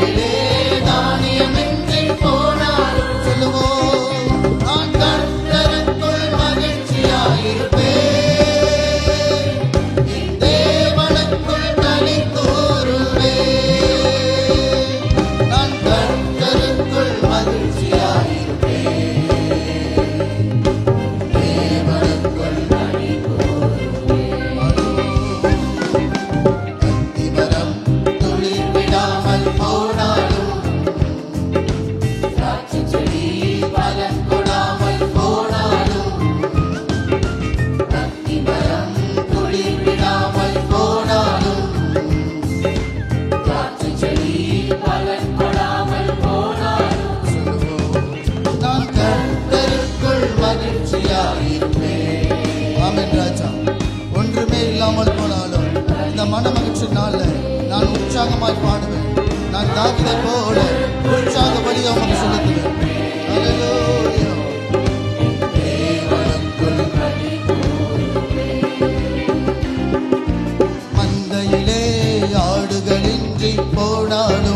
Galilee. இந்த நான் உற்சாகமாய் பாடுவேன். நான் தாக்கிதை போல உற்சாக வழியை உமக்கு செலுத்துவேன் Hallelujah. மந்தையிலே ஆடுகளின்றி போனாலும்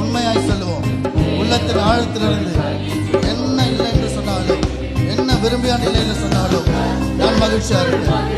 உண்மையாய் சொல்லுவோம். உள்ளத்தின் ஆழத்திலிருந்து என்ன இல்லை என்று சொன்னாலும் என்ன விரும்பியான இல்லை என்று சொன்னாலும் நான் மகிழ்ச்சியாக இருப்பேன்.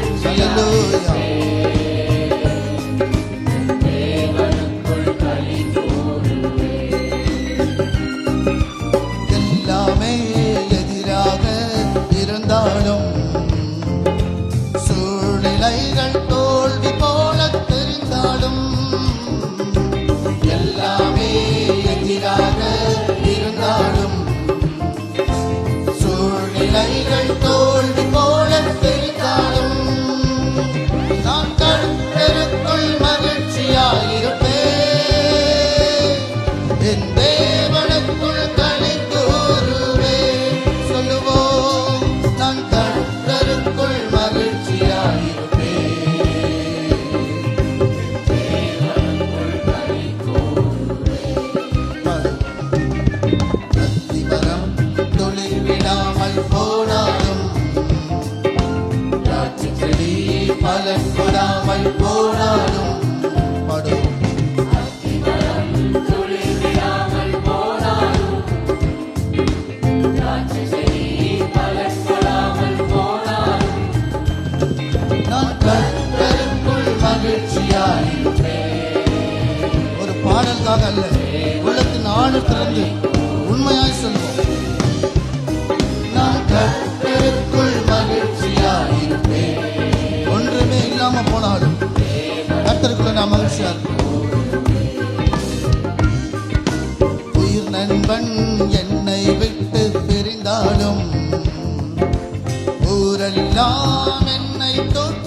பலன் கொடாமல் போனாலும் படும் நான் மகிழ்ச்சியாயிருப்பேன். ஒரு பாடலுக்காக அல்ல உள்ளத்தின் திறந்து உண்மையாய் சொல்வோம் நான் கர்த்தருக்குள் மகிழ்ச்சியாயிருப்பேன் ஒன்றுமே இல்லாம போனாலும் கத்தருக்குள்ள நான் மகிழ்ச்சியா உயிர் நண்பன் என்னை விட்டு பிரிந்தாலும் ஊரெல்லாம் என்னை தோற்றி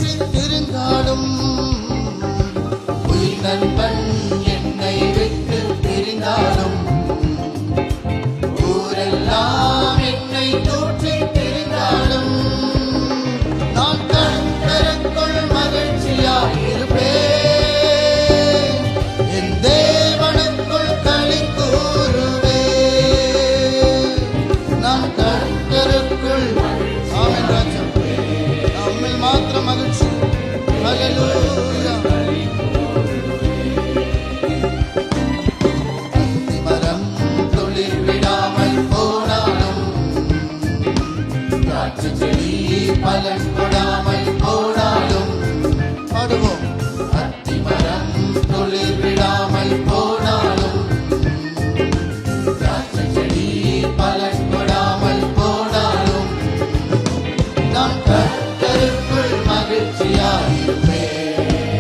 கர்த்தருக்குள் ஆமென் ராஜா நம்மில் மாத்திரம் மகிழ்ச்சி. ஹalleluya அத்திமரம் தொழில் விடாமல் போனாலும் திராட்சைச் செடி பலன் கொடாமல்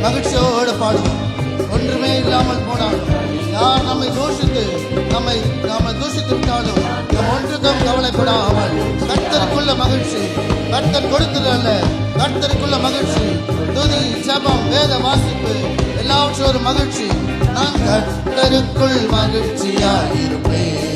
மகிழ்ச்சியோடு பாடுவோம். ஒன்றுமே இல்லாமல் போனாலும் யார் நம்மை தூஷித்து நம்மை நம்மை தூஷித்து விட்டாலும் நாம் ஒன்றுக்கும் கவலைப்படாமல் கர்த்தருக்குள்ள மகிழ்ச்சி கர்த்தர் கொடுத்தது அல்ல கர்த்தருக்குள்ள மகிழ்ச்சி. துதி சபம் வேத வாசிப்பு எல்லாவற்றும் ஒரு மகிழ்ச்சி. நான் கர்த்தருக்குள் மகிழ்ச்சியாயிருப்பேன்.